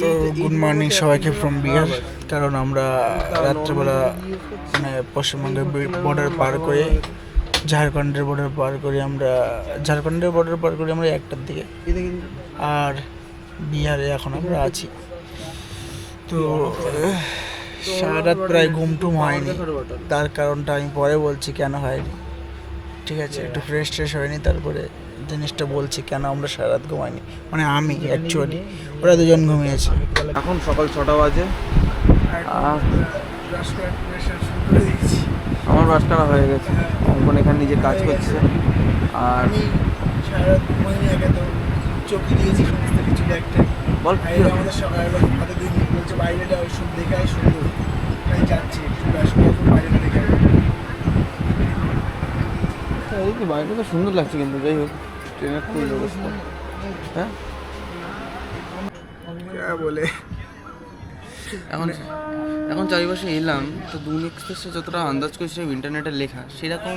তো good morning সবাইকে from Bihar কারণ আমরা রাত্রেবেলা মানে পশ্চিমবঙ্গের বর্ডার পার করে, ঝাড়খণ্ডের বর্ডার পার করে আমরা, ঝাড়খণ্ডের বর্ডার পার করে আমরা একটার দিকে, আর বিহারে এখন আমরা আছি। তো সারা রাত প্রায় ঘুম টুম হয়নি, তার কারণটা আমি পরে বলছি কেন হয়নি। ঠিক আছে, একটু ফ্রেশ ট্রেশ হয়নি, তারপরে জিনিসটা বলছি কেন আমরা সারা রাত ঘুমাইনি? মানে আমি অ্যাকচুয়ালি ওরা দুজন ঘুমিয়েছে। এখন সকাল ছটা বাজে। আর আমার বাস কাটা হয়ে গেছে। অঙ্কন এখানে নিজে কাজ করছে। আর আমি সারা রাত ঘুমাইনি আগে তো চোখে দিয়েছি সমস্ত কিছু ব্যাগটা বল আমাদের সকালবেলা হাতে দিন বলছে দেখে আয় সুন্দর তাই যাচ্ছি একটু এখন দেখে এই বাইরে তো সুন্দর লাগছে কিন্তু যাই হোক। ট্রেনের খুবই ব্যবস্থা। হ্যাঁ? বলে? এখন এখন চারিপাশে এলাম তো দুর্নীতি এক্সপ্রেসে যতটা আন্দাজ করেছিলাম ইন্টারনেটে লেখা সেরকম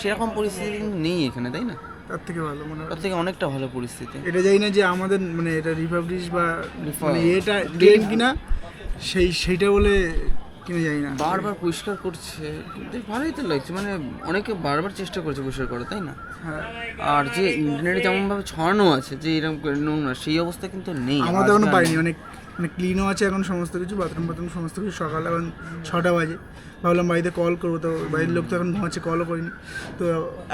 সেরকম পরিস্থিতি কিন্তু নেই এখানে তাই না? তার থেকে ভালো মনে তার থেকে অনেকটা ভালো পরিস্থিতি। এটা জানি না যে আমাদের মানে এটা রিপাবলিশ বা মানে এটা ট্রেন কিনা সেই সেইটা বলে কিনা জানি না। বারবার পরিষ্কার করছে ভালোই তো লাগছে। মানে অনেকে বারবার চেষ্টা করছে পরিষ্কার করা তাই না? হ্যাঁ। আর যে ইন্টারনেটে যেমনভাবে ছড়ানো আছে যে এরকম নোংরা সেই অবস্থা কিন্তু নেই। আমরা তো এখনও পাইনি। অনেক মানে ক্লিনও আছে এখন সমস্ত কিছু বাথরুম বাথরুম সমস্ত কিছু। সকাল এখন ছটা বাজে। ভাবলাম বাড়িতে কল করব তো বাড়ির লোক তো এখন ঘুমাচ্ছে কলও করিনি। তো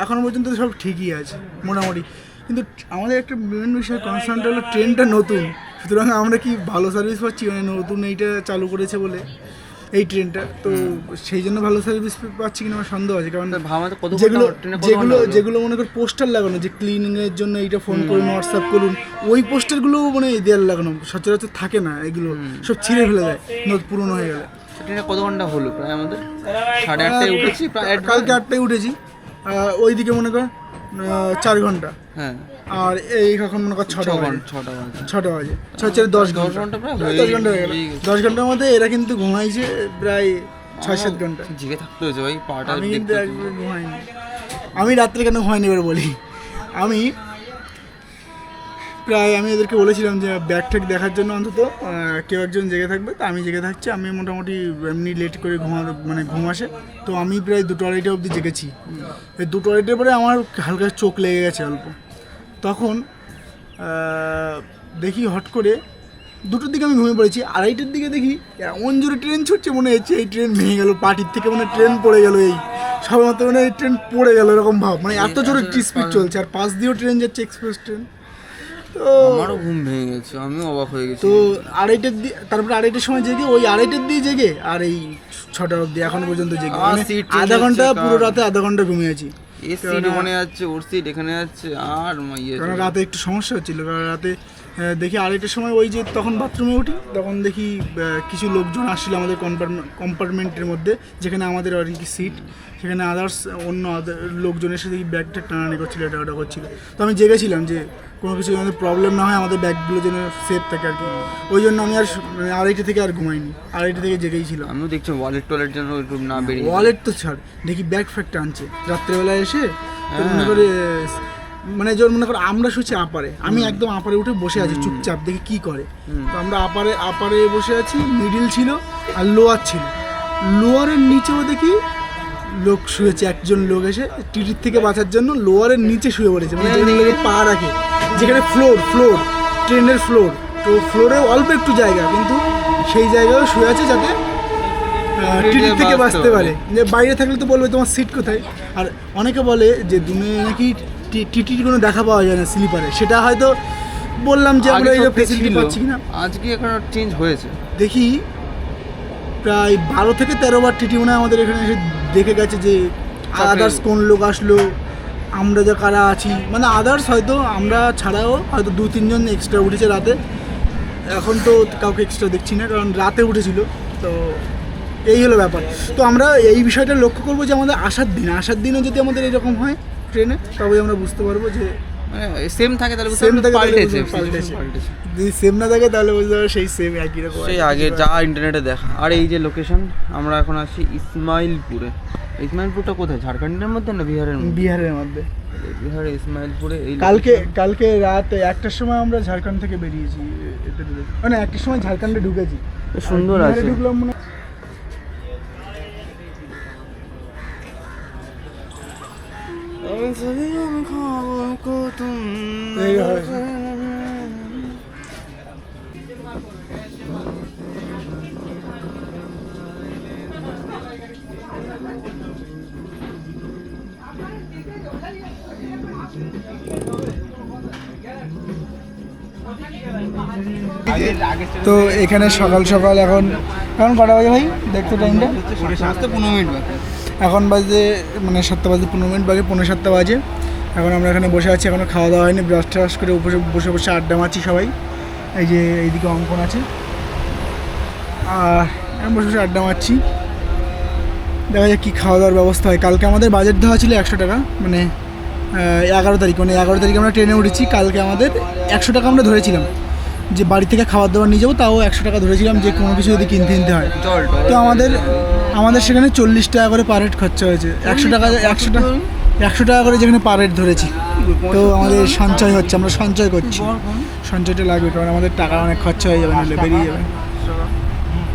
এখনও পর্যন্ত সব ঠিকই আছে মোটামুটি। কিন্তু আমাদের একটা মেন বিষয় কনসার্নটা হলো ট্রেনটা নতুন। সুতরাং আমরা কি ভালো সার্ভিস পাচ্ছি? মানে নতুন এইটা চালু করেছে বলে। এই ট্রেনটা তো সেই জন্য ভালো সার্ভিস পাচ্ছি কিনা আমার সন্দেহ আছে কারণ যেগুলো যেগুলো যেগুলো মনে কর পোস্টার লাগানো যে ক্লিনিং এর জন্য এইটা ফোন করুন হোয়াটসঅ্যাপ করুন ওই পোস্টারগুলো মানে দেয়াল লাগানো সচরাচর থাকে না এগুলো সব ছিঁড়ে ফেলে দেয় নতুন পুরনো হয়ে গেলে। ট্রেনে কত ঘণ্টা হলো প্রায় আমাদের? সাড়ে আটটায় উঠেছি প্রায় কালকে আটটায়। উঠেছি। ওইদিকে মনে কর চার ঘণ্টা। হ্যাঁ। আর এই এখন মনে কর ছটা ঘণ্টা ছটা বাজে। ছটা বাজে। ছয় চারে দশ ঘণ্টা। ঘণ্টা প্রায় প্রায় দশ ঘণ্টা হয়ে গেল। দশ ঘণ্টার মধ্যে এরা কিন্তু ঘুমাইছে প্রায় ছয় সাত ঘণ্টা। জিগে থাকতে হয়েছে ভাই পাটা আমি কিন্তু ঘুমাইনি। আমি রাত্রে কেন ঘুমাইনি এবার বলি? আমি প্রায় আমি এদেরকে বলেছিলাম যে ব্যাগ ট্যাগ দেখার জন্য অন্তত কেউ একজন জেগে থাকবে তা আমি জেগে থাকছি আমি মোটামুটি এমনি লেট করে ঘুমা মানে ঘুম আসে। তো আমি প্রায় দুটো আড়াইটা অবধি জেগেছি। এই দুটো আড়াইটার পরে আমার হালকা চোখ লেগে গেছে অল্প। তখন দেখি হট করে দুটোর দিকে আমি ঘুমিয়ে পড়েছি। আড়াইটার দিকে দেখি এমন জোরে ট্রেন ছুটছে মনে হচ্ছে এই ট্রেন ভেঙে গেল পার্টির থেকে মানে ট্রেন পড়ে গেল এই। সবার মতো মানে এই ট্রেন পড়ে গেল এরকম ভাব মানে এত জোরে স্পিড চলছে আর পাশ দিয়েও ট্রেন যাচ্ছে এক্সপ্রেস ট্রেন তো আমারও ঘুম ভেঙে গেছে আমিও অবাক হয়ে গেছি। তো আড়াইটার দিয়ে তারপরে আড়াইটার সময় জেগে ওই আড়াইটার দিয়ে জেগে আর এই ছটা অবধি এখনও পর্যন্ত জেগে। আর মানে seat change আধা ঘণ্টা পুরো কার- রাতে আধা ঘণ্টা ঘুমিয়েছি এর সিট ওখানে যাচ্ছে ওর সিট এখানে যাচ্ছে আর মা- ইয়ে কারণ রাতে একটু সমস্যা হচ্ছিল কারণ রাতে আহ, দেখি আড়াইটার সময় ওই যে তখন বাথরুমে উঠি তখন দেখি আহ, কিছু লোকজন আসছিল আমাদের কম্পার্টমেন্টের মধ্যে যেখানে আমাদের আর কি সিট সেখানে আদার্স অন্য other লোকজন এসে দেখি ব্যাগটা টানানি করছিল এটা ওটা করছিল। তো আমি জেগেছিলাম যে কোনো কিছু আমাদের প্রবলেম না হয় আমাদের ব্যাগগুলো যেন সেফ থাকে আর কি। ওই জন্য আমি আর মানে আড়াইটা থেকে আর ঘুমাইনি। আড়াইটা থেকে জেগেই ছিলাম। আমিও দেখছি ওয়ালেট টয়লেট যেন না বেরিয়ে ওয়ালেট তো ছাড়। দেখি ব্যাগ ফ্যাগটা আনছে। রাত্রেবেলায় এসে মনে হ্যাঁ। করে মানে জোর মনে করে আমরা শুছি আপারে। আমি একদম আপারে উঠে বসে আছি চুপচাপ দেখি কি করে। তো আমরা আপারে আপারে বসে আছি মিডিল ছিল আর লোয়ার ছিল। লোয়ারের নিচেও দেখি লোক শুয়েছে একজন লোক এসে টিটির থেকে বাঁচার জন্য লোয়ারের নিচে শুয়ে পড়েছে। মানে পা রাখে। যেখানে ফ্লোর ফ্লোর ট্রেনের ফ্লোর তো ফ্লোরে অল্প একটু জায়গা কিন্তু সেই জায়গায় শুয়ে আছে যাতে টিটির থেকে বাঁচতে পারে। যে বাইরে থাকলে তো বলবে তোমার সিট কোথায়? আর অনেকে বলে যে দুনে নাকি টিটির কোনো দেখা পাওয়া যায় না স্লিপারে সেটা হয়তো বললাম যে আমরা এই ফেসিলিটি পাচ্ছি কি না আজকে এখন চেঞ্জ হয়েছে। দেখি প্রায় বারো থেকে তেরো বার টিটি মনে আমাদের এখানে এসে দেখে গেছে যে আদার্স কোন লোক আসলো আমরা যে কারা আছি মানে আদার্স হয়তো আমরা ছাড়াও হয়তো দু, তিনজন এক্সট্রা উঠেছে রাতে। এখন তো কাউকে এক্সট্রা দেখছি না, কারণ রাতে উঠেছিল। তো এই হলো ব্যাপার। তো আমরা এই বিষয়টা লক্ষ্য করব যে আমাদের আসার দিন, আসার দিনও যদি আমাদের এরকম হয় ট্রেনে তবে আমরা বুঝতে পারব যে সেম থাকে তাহলে সেম থাকে তাহলে পাল্টেছে পাল্টেছে। যদি সেম না থাকে তাহলে বুঝতে পারবে সেই সেম একই রকম সেই আগে যা ইন্টারনেটে দেখা। আর এই যে লোকেশন আমরা এখন আছি ইসমাইলপুরে। ইসমাইলপুরটা কোথায়? ঝাড়খণ্ডের মধ্যে না বিহারের মধ্যে? বিহারের মধ্যে। বিহারের ইসমাইলপুরে এই কালকে কালকে রাত একটার সময় আমরা ঝাড়খণ্ড থেকে বেরিয়েছি মানে একটার সময় ঝাড়খণ্ডে ঢুকেছি। সুন্দর বিহারে আছে। ঢুকলাম মনে তো এখানে সকাল সকাল এখন এখন কটা বাজে ভাই? দেখতে টাইমটা সাতটা পনেরো মিনিট এখন বাজে মানে সাতটা বাজে পনেরো মিনিট বাজে পনেরো সাতটা বাজে। এখন আমরা এখানে বসে আছি এখনও খাওয়া দাওয়া হয়নি ব্রাশ ট্রাশ করে বসে বসে বসে আড্ডা মারছি সবাই। এই যে এইদিকে অঙ্কন আছে। আর আমি বসে বসে আড্ডা মারছি। দেখা যাক কী খাওয়া দাওয়ার ব্যবস্থা হয়। কালকে আমাদের বাজেট দেওয়া ছিল একশো টাকা মানে এগারো তারিখ মানে এগারো তারিখে আমরা ট্রেনে উঠেছি কালকে আমাদের একশো টাকা আমরা ধরেছিলাম। যে বাড়ি থেকে খাবার দাবার নিয়ে যাব তাও একশো টাকা ধরেছিলাম যে কোনো কিছু যদি কিনতে কিনতে হয়। তো আমাদের আমাদের সেখানে চল্লিশ টাকা করে পার হেড খরচা হয়েছে। একশো টাকা একশো টাকা একশো টাকা করে যেখানে পার ধরেছি। তো আমাদের সঞ্চয় হচ্ছে, আমরা সঞ্চয় করছি। সঞ্চয়টা লাগবে, কারণ আমাদের টাকা অনেক খরচা হয়ে যাবে, নাহলে বেরিয়ে যাবে।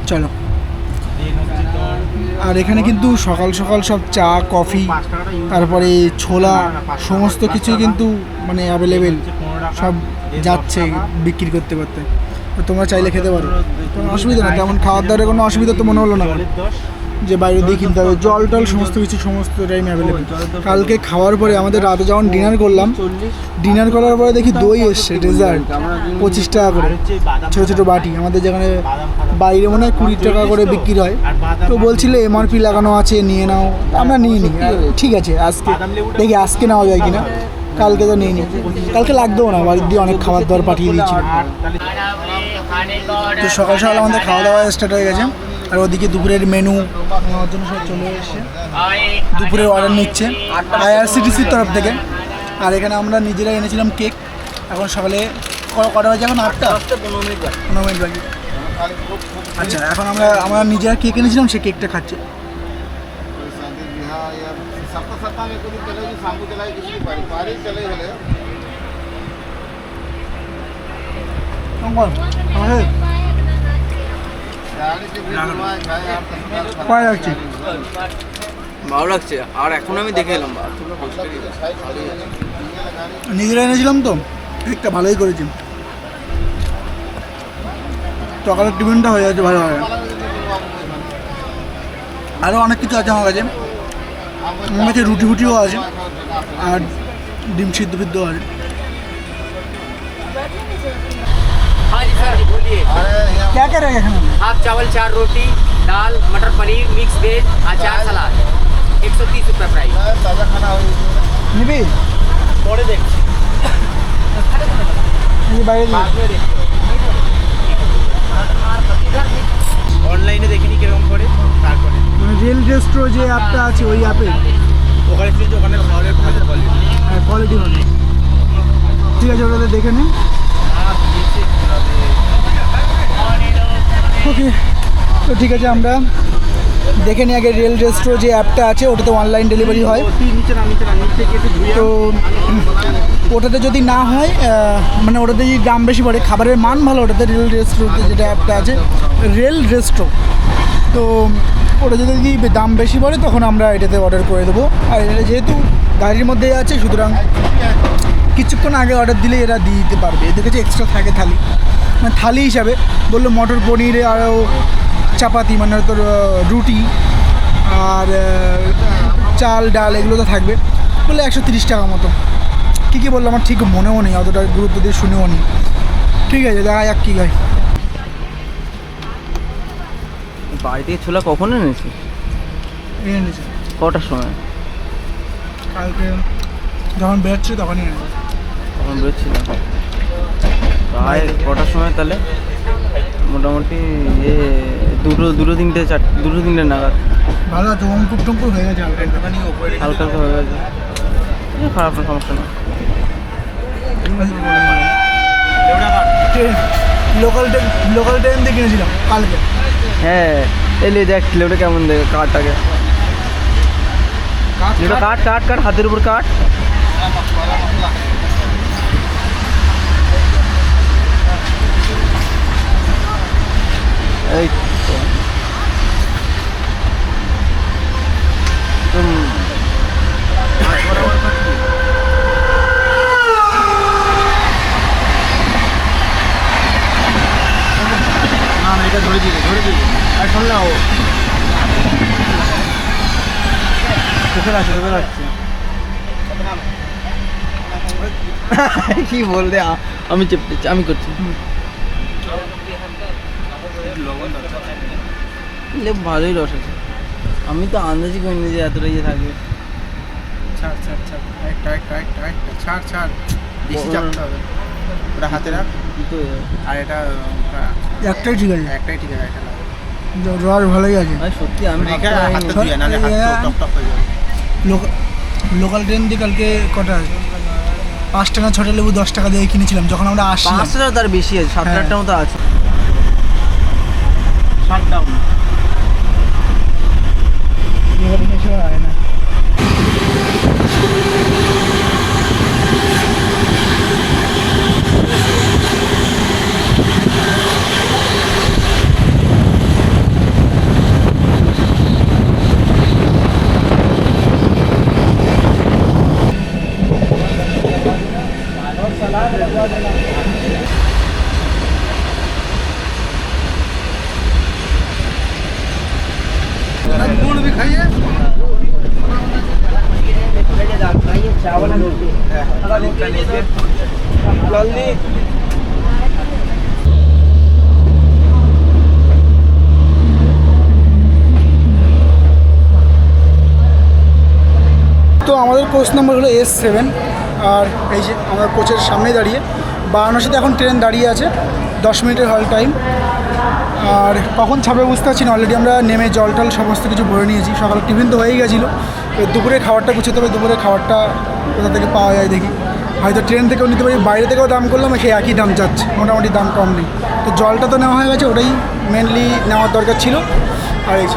চলো। আর এখানে কিন্তু সকাল সকাল সব চা, কফি, তারপরে ছোলা, সমস্ত কিছু কিন্তু মানে অ্যাভেলেবেল সব যাচ্ছে বিক্রি করতে করতে। তোমরা চাইলে খেতে পারো। অসুবিধা না তেমন খাওয়ার দাওয়ারের কোনো অসুবিধা তো মনে হলো না। যে বাইরে দিয়ে কিনতে হবে। জল টল সমস্ত কিছু সমস্ত টাইম অ্যাভেলেবেল কালকে খাওয়ার পরে আমাদের রাতে যখন ডিনার করলাম ডিনার করার পরে দেখি দই এসছে ডেজার্ট পঁচিশ টাকা করে। ছোটো ছোটো বাটি। আমাদের যেখানে বাইরে মনে হয় কুড়ি টাকা করে বিক্রি হয়। তো বলছিল এমআরপি লাগানো আছে, নিয়ে নাও। আমরা নিয়ে নিই। ঠিক আছে, আজকে দেখি আজকে নেওয়া যায় কিনা। কালকে তো নিয়ে নিই। কালকে লাগবেও না, বাড়ির দিয়ে অনেক খাবার দাবার পাঠিয়ে দিয়েছিল। তো সকাল সকাল আমাদের খাওয়া দাওয়া স্টার্ট হয়ে গেছে। আর ওদিকে দুপুরের মেনু নেওয়ার জন্য সব চলে এসেছে। দুপুরের অর্ডার নিচ্ছে আইআরসিটিসির তরফ থেকে। আর এখানে আমরা নিজেরাই এনেছিলাম কেক এখন সকালে কটা বাজে এখন? আটটা? পনেরো মিনিট পনেরো মিনিট বাকি। আচ্ছা এখন আমরা আমরা নিজেরা কেক এনেছিলাম, সে কেকটা খাচ্ছে। আমাদের পায়ে যাচ্ছি ভালো লাগছে। আর এখন আমি দেখে এলাম নিজেরা এনেছিলাম তো কেকটা ভালোই করেছি। সকালের টিফিনটা হয়ে যাচ্ছে ভালো হবে আরও অনেক কিছু আছে আমার কাছে। আমার কাছে রুটি ফুটিও আছে আর ডিম সিদ্ধ ফিদ্ধ আছে। सर जी बोलिए ক্যা ক্যা রেখে এখানে हाफ चावल चार रोटी दाल मटर पनीर मिक्स वेज अचार सलाद एक सौ तीस रुपये प्राइस ताजा खाना हो নিবি थोड़े देख এই বাইরে দিয়ে। অনলাইনে দেখিনি কিরকম করে তারপরে মানে রিয়েল রেস্ট্রো যে অ্যাপটা আছে ওই অ্যাপে ওখানে থেকে ওখানে খাবারের ভালো কোয়ালিটি হ্যাঁ কোয়ালিটি ভালো ঠিক আছে ওটাতে দেখে নিন তো ঠিক আছে, আমরা দেখে নিই আগে রিয়েল রেস্ট্রো যে অ্যাপটা আছে, ওটাতে অনলাইন ডেলিভারি হয়। তো ওটাতে যদি না হয় মানে ওটাতে যদি দাম বেশি পড়ে, খাবারের মান ভালো, ওটাতে রিয়েল রেস্ট্রোতে যেটা অ্যাপটা আছে রেল রেস্ট্রো তো ওটা যদি দাম বেশি পড়ে, তখন আমরা এটাতে অর্ডার করে দেবো। আর এটা যেহেতু গাড়ির মধ্যেই আছে, সুতরাং কিছুক্ষণ আগে অর্ডার দিলে এরা দিয়ে দিতে পারবে। এদের কাছে এক্সট্রা থাকে থালি। মানে থালি হিসাবে, বলল মটর পনির আরও চাপাতি মানে তোর রুটি আর চাল ডাল এগুলো তো থাকবে। বললে একশো তিরিশ টাকা মতো। কী কী বলল আমার ঠিক মনেও নেই অতটা গুরুত্ব দিয়ে শুনেও নি ঠিক আছে দেখা যাক কী হয়। বাড়ি থেকে ছোলা কখন এনেছি এনেছে। কটার সময়? কালকে যখন বেরোচ্ছে তখনই এনেছে। তখন বেরোচ্ছিলাম প্রায় কটার সময় তাহলে? মোটামুটি এ দুটো দুটো তিনটে চার দুটো তিনটে নাগাদ। ভালো আছে অঙ্কুর টঙ্কুর হয়ে গেছে হালকা ওখানে ওপরে হালকা হালকা হয়ে গেছে। এ, খারাপ না সমস্যা না train local train local train দিয়ে কিনেছিলাম কালকে। হ্যাঁ এলে দেখ লেউটা কেমন দেখে কাঠটাকে। লেউটা কাট কাট কাট হাতের উপর কাট এই তো। একদম না না এটা ধরে দিবে ধরে দিবে। আর শোন না ও। চোখে চোখে কি বলতে আমি চেপতে আমি করছি। ভালোই রস আছে। আমি তো আন্দাজই করিনি যে এতটা ইয়ে থাকবে। ছাড় ছাড় ছাড়। একটা একটা একটা একটা ছাড় ছাড়। বেশি চাপতে হবে। ওটা হাতে রাখ। তো। আর এটা একটাই ঠিক আছে। একটাই ঠিক আছে রস ভালোই আছে। ভাই সত্যি আমি হয়ে লোকাল লোকাল ট্রেন দিয়ে কালকে কটা পাঁচ টাকা ছটা লেবু দশ টাকা দিয়ে কিনেছিলাম যখন আমরা আসছিলাম পাঁচটা তার বেশি আছে সাত হ্যাঁ। আটটার মতো আছে। শাটডাউন কোচ নাম্বার হলো এস সেভেন আর এই যে আমরা কোচের সামনে দাঁড়িয়ে বারাণসীতে এখন ট্রেন দাঁড়িয়ে আছে, দশ মিনিটের হল টাইম আর কখন ছাপে বুঝতে পারছি না অলরেডি আমরা নেমে জল টল সমস্ত কিছু ভরে নিয়েছি, সকালে টিফিন তো হয়েই গেছিল দুপুরে খাবারটা গুছোতে হবে দুপুরে খাবারটা কোথা থেকে পাওয়া যায় দেখি, হয়তো ট্রেন থেকেও নিতে পারি, বাইরে থেকেও দাম করলাম, সেই একই দাম যাচ্ছে, মোটামুটি দাম কম নেই, তো জলটা তো নেওয়া হয়ে গেছে, ওটাই মেনলি নেওয়ার দরকার ছিল, আর এই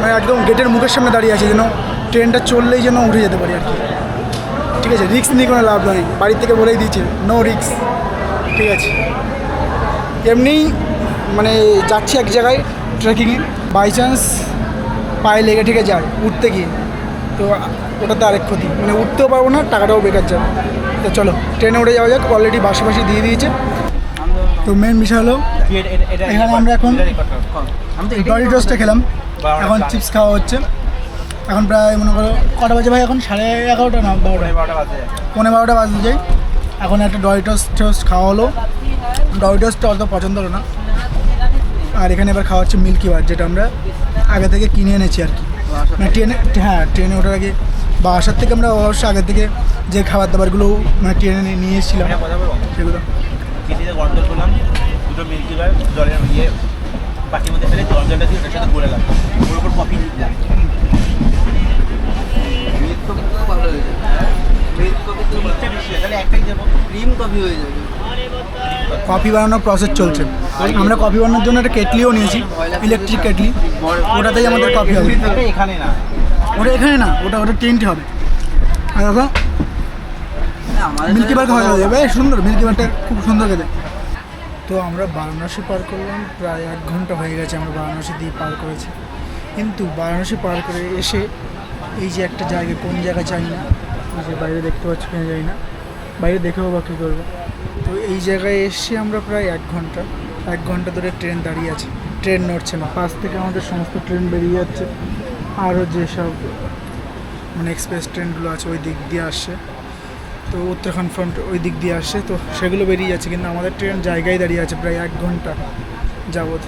মানে একদম গেটের মুখের সামনে দাঁড়িয়ে আছে, যেন ট্রেনটা চললেই যেন উঠে যেতে পারি আর কি। ঠিক আছে রিক্স নিয়ে কোনো লাভ নেই। বাড়ির থেকে বলেই দিয়েছে নো রিক্স ঠিক আছে। এমনি মানে যাচ্ছি এক জায়গায় ট্রেকিংয়ে বাই চান্স পায়ে লেগে ঠেকে যায় উঠতে গিয়ে। তো ওটাতে আরেক ক্ষতি। মানে উঠতেও পারব না টাকাটাও বেকার যাবে। তো চলো ট্রেনে উঠে যাওয়া যাক অলরেডি বাসে বাসে দিয়ে দিয়েছে। তো মেন বিষয় হলো এখানে আমরা এখন আমি তো খেলাম। এখন চিপস খাওয়া হচ্ছে। এখন প্রায় মনে করো কটা বাজে ভাই? এখন সাড়ে এগারোটা না বারোটা? বারোটা বাজে। পনেরো বারোটা বাজতে যাই। এখন একটা ডরিটোস টোস্ট খাওয়া হলো। ডরিটোসটা অত পছন্দ হলো না। আর এখানে এবার খাওয়া হচ্ছে মিল্কি বার যেটা আমরা আগে থেকে কিনে এনেছি আর কি। মানে ট্রেনে হ্যাঁ ট্রেনে ওঠার আগে। বা আসার থেকে আমরা অবশ্য আগে থেকে যে খাবার দাবারগুলো মানে ট্রেনে নিয়ে- এসেছিলাম সেগুলো। কেটিতে করলাম দুটো মিল্কি বার জলের ইয়ে বাটির মধ্যে ফেলে গরম জলটা দিয়ে ওটার সাথে গলে লাগল ওর উপর কফি দিলাম। ভালো হয়ে যাবে কফি কফি বানানোর প্রসেস চলছে। আমরা কফি বানানোর জন্য একটা কেটলিও নিয়েছি ইলেকট্রিক কেটলি। ওটাতেই আমাদের কফি হবে। এখানে না ওটা এখানে না, ওটা ওটা টেন্ট হবে। আর মিল্কি বার খাওয়া যাবে। সুন্দর মিল্কি বারটা খুব সুন্দর খেতে। তো আমরা বারাণসী পার করলাম, প্রায় এক ঘণ্টা হয়ে গেছে আমরা বারাণসী দিয়ে পার করেছি। কিন্তু বারাণসী পার করে এসে এই যে একটা জায়গা, কোন জায়গা জানি না। এই যে বাইরে দেখতে পাচ্ছি কেন যাই না। বাইরে দেখেও বা কী করব। তো এই জায়গায় এসে আমরা প্রায় এক ঘণ্টা। এক ঘণ্টা ধরে ট্রেন দাঁড়িয়ে আছে। ট্রেন নড়ছে না। পাশ থেকে আমাদের সমস্ত ট্রেন বেরিয়ে যাচ্ছে। আরও যেসব মানে এক্সপ্রেস ট্রেনগুলো আছে, ওই দিক দিয়ে আসছে। তো উত্তরাখণ্ড ফ্রন্ট ওই দিক দিয়ে আসছে। তো সেগুলো বেরিয়ে যাচ্ছে। কিন্তু আমাদের ট্রেন জায়গায় দাঁড়িয়ে আছে প্রায় এক ঘণ্টা যাবৎ।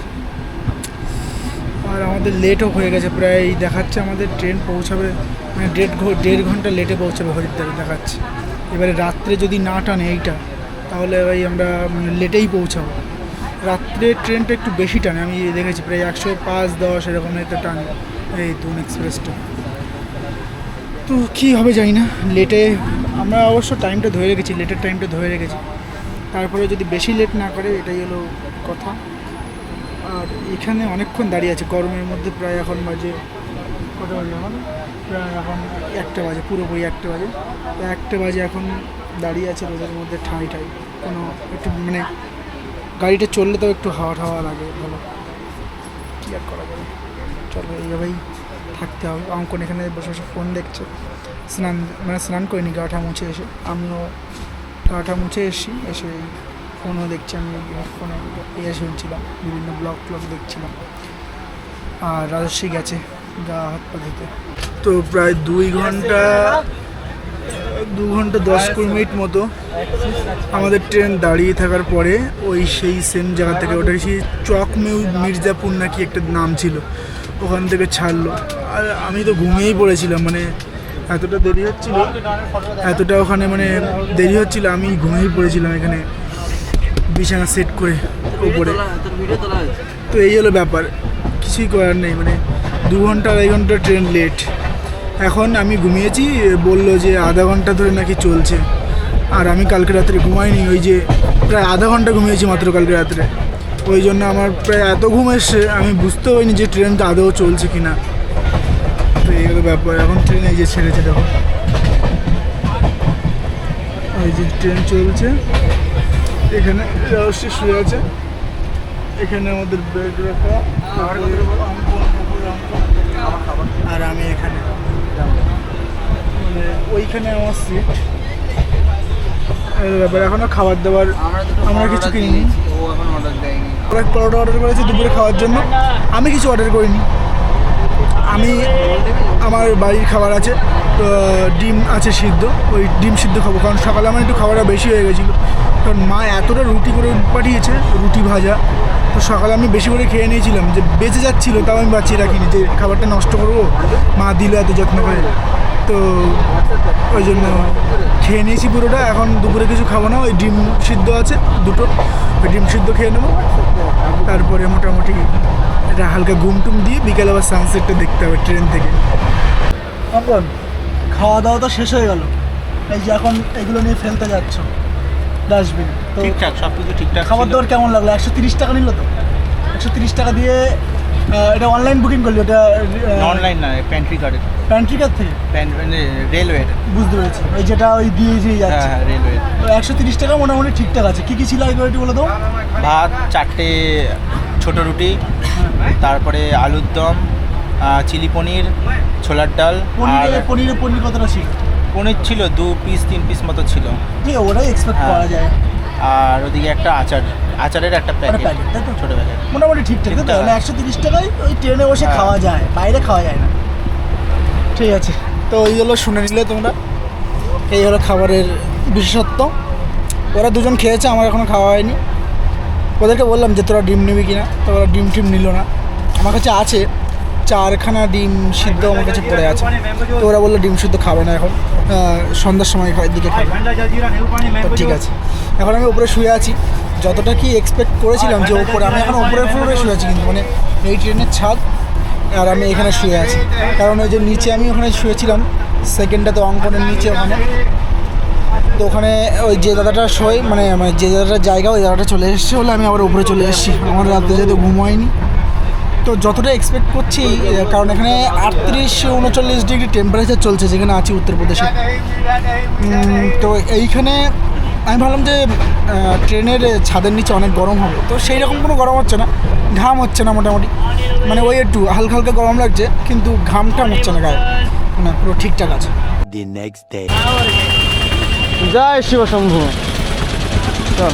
আর আমাদের লেটও হয়ে গেছে, প্রায় দেখাচ্ছে আমাদের ট্রেন পৌঁছাবে মানে দেড় দেড় ঘণ্টা লেটে পৌঁছাবে হরিদ্বারে দেখাচ্ছে। এবারে রাত্রে যদি না টানে এইটা, তাহলে ভাই আমরা মানে লেটেই পৌঁছাবো। রাত্রে ট্রেনটা একটু বেশি টানে, আমি দেখেছি প্রায় একশো পাঁচ, দশ এরকম তো টানে এই দুন এক্সপ্রেসটা তো কী হবে জানি না লেটে আমরা অবশ্য টাইমটা ধরে রেখেছি লেটের টাইমটা ধরে রেখেছি। তারপরে যদি বেশি লেট না করে, এটাই হলো কথা। আর এখানে অনেকক্ষণ দাঁড়িয়ে আছে। গরমের মধ্যে প্রায় এখন বাজে কটা বাজে এখন? প্রায় এখন একটা বাজে, পুরোপুরি একটা বাজে। তো একটা বাজে এখন দাঁড়িয়ে আছে রোদের মধ্যে ঠাঁই ঠাঁই। কোনো একটু মানে গাড়িটা চললে তো একটু হাওয়া ঠাওয়া লাগে, ভালো। কী আর করা যাবে? চলো এইভাবেই থাকতে হবে। অঙ্কন এখানে বসে বসে ফোন দেখছে। স্নান মানে স্নান করিনি গাটা মুছে এসে। আমিও গাটা মুছে এসি এসে ফোনও দেখছি আমি ফোনে ইয়ে শুনছিলাম, বিভিন্ন ব্লগ ট্লগ দেখছিলাম। আর রাজস্বী গেছে গা হাত পা ধুতে। তো প্রায় দুই ঘণ্টা, দু ঘণ্টা দশ কুড়ি মিনিট মতো আমাদের ট্রেন দাঁড়িয়ে থাকার পরে ওই সেই সেম জায়গা থেকে ওটা সেই চক মিউ- মির্জাপুর নাকি একটা নাম ছিল, ওখান থেকে ছাড়লো। আর আমি তো ঘুমিয়েই পড়েছিলাম মানে এতটা দেরি হচ্ছিল, এতটা ওখানে মানে দেরি হচ্ছিল, আমি ঘুমিয়েই পড়েছিলাম এখানে। বিছানা সেট করে উপরে। তো এই হলো ব্যাপার কিছুই করার নেই মানে দু ঘণ্টা আড়াই ঘণ্টা ট্রেন লেট এখন আমি ঘুমিয়েছি বলল যে আধা ঘণ্টা ধরে নাকি চলছে। আর আমি কালকে রাত্রে ঘুমাইনি ওই যে প্রায় আধা ঘণ্টা ঘুমিয়েছি মাত্র কালকে রাত্রে। ওই জন্য আমার প্রায় এত ঘুম এসছে আমি বুঝতে পারিনি যে ট্রেনটা আদৌ চলছে কি না। তো এই হলো ব্যাপার এখন ট্রেন এই যে ছেড়েছে দেখো। এই যে ট্রেন চলছে। এখানে রাজশ্রী শুয়ে আছে। এখানে আমাদের বেড রাখা। আর আমি এখানে মানে ওইখানে আমার সিট ব্যাপার এখনও খাবার দাবার আমরা কিছু কিনিনি। ওরা পরোটা অর্ডার করেছে দুপুরে খাওয়ার জন্য। আমি কিছু অর্ডার করিনি। আমি আমার বাড়ির খাবার আছে ডিম আছে সিদ্ধ। ওই ডিম সিদ্ধ খাব। কারণ সকালে আমার একটু খাবারটা বেশি হয়ে গেছিল। কারণ মা এতটা রুটি করে পাঠিয়েছে, রুটি ভাজা। তো সকালে আমি বেশি করে খেয়ে নিয়েছিলাম, যে বেঁচে যাচ্ছিল, তাও আমি বাঁচিয়ে রাখিনি যে খাবারটা নষ্ট করব? মা দিল এত যত্ন করে। তো ওই জন্য খেয়ে নিয়েছি পুরোটা, এখন দুপুরে কিছু খাব না, ওই ডিম সিদ্ধ আছে, দুটো। ওই ডিম সিদ্ধ খেয়ে নেব। তারপরে মোটামুটি এটা হালকা ঘুম টুম দিয়ে বিকেল আবার সানসেটটা দেখতে হবে ট্রেন থেকে। খাওয়া দাওয়া তো শেষ হয়ে গেল। এই যে এখন এগুলো নিয়ে ফেলতে যাচ্ছ। ডাস্টবিন তো ঠিকঠাক সব কিছু ঠিকঠাক খাবার দাবার কেমন লাগল? একশো তিরিশ টাকা নিল তো। একশো তিরিশ টাকা দিয়ে এটা অনলাইন বুকিং করলি ওটা অনলাইন না প্যান্ট্রি কার্ডের প্যান্ট্রি কার থেকে? রেলওয়ের বুঝতে পেরেছি। ওই যেটা ওই দিয়ে দিয়ে হ্যাঁ যাচ্ছে। হ্যাঁ রেলওয়ের তো একশো তিরিশ টাকা মোটামুটি ঠিকঠাক আছে। কী কী ছিল একবার একটু বলে দাও ভাত চারটে ছোট রুটি তারপরে আলুর দম চিলি পনির ছোলার ডাল পনির পনিরে পনিরে পনির কতটা ছিল? পনির ছিল দু পিস তিন পিস মতো ছিল। ঠিক ওটাই এক্সপেক্ট হ্যাঁ। করা যায়। আর ওদিকে একটা আচার আচারের একটা প্যাকেট? ছোট প্যাকেট মোটামুটি ঠিকঠাক তাই তো? ঠিকঠাক। মানে একশো তিরিশ টাকায় ওই ট্রেনে বসে হ্যাঁ। খাওয়া যায় বাইরে খাওয়া যায় না। ঠিক আছে। তো ওই হলো শুনে নিলে তোমরা। এই হলো খাবারের বিশেষত্ব। ওরা দুজন খেয়েছে আমার এখনও খাওয়া হয়নি। ওদেরকে বললাম যে তোরা ডিম নিবি কিনা? তো ওরা ডিম টিম নিল না। আমার কাছে আছে। চারখানা ডিম সিদ্ধ আমার কাছে পড়ে আছে। তো ওরা বলল ডিম সিদ্ধ খাবে না এখন। সন্ধ্যার সময় দিকে খাবে। তো ঠিক আছে। এখন আমি উপরে শুয়ে আছি। যতটা কি এক্সপেক্ট করেছিলাম যে উপরে, আমি এখন উপরের ফ্লোরে শুয়ে আছি কিন্তু মানে এই ট্রেনের ছাদ আর আমি এখানে শুয়ে আছি। কারণ ওই যে নিচে আমি ওখানে শুয়েছিলাম সেকেন্ডটা তো অঙ্কনের নিচে ওখানে। তো ওখানে ওই যে দাদাটা শোয় মানে মানে যে দাদাটার জায়গা, ওই দাদাটা চলে এসেছে বলে আমি আবার উপরে চলে এসেছি। আমার রাতে যেহেতু ঘুম হয়নি। তো যতটা এক্সপেক্ট করছি কারণ এখানে আটত্রিশ উনচল্লিশ ডিগ্রি টেম্পারেচার চলছে যেখানে আছি উত্তরপ্রদেশে। তো এইখানে আমি ভাবলাম যে ট্রেনের ছাদের নিচে অনেক গরম হবে। তো সেই রকম কোনো গরম হচ্ছে না ঘাম হচ্ছে না মোটামুটি। মানে ওই একটু হালকা হালকা গরম লাগছে কিন্তু ঘামটা হচ্ছে না গায়ে। না পুরো ঠিকঠাক আছে। The next day. জয় শিব শম্ভু চল।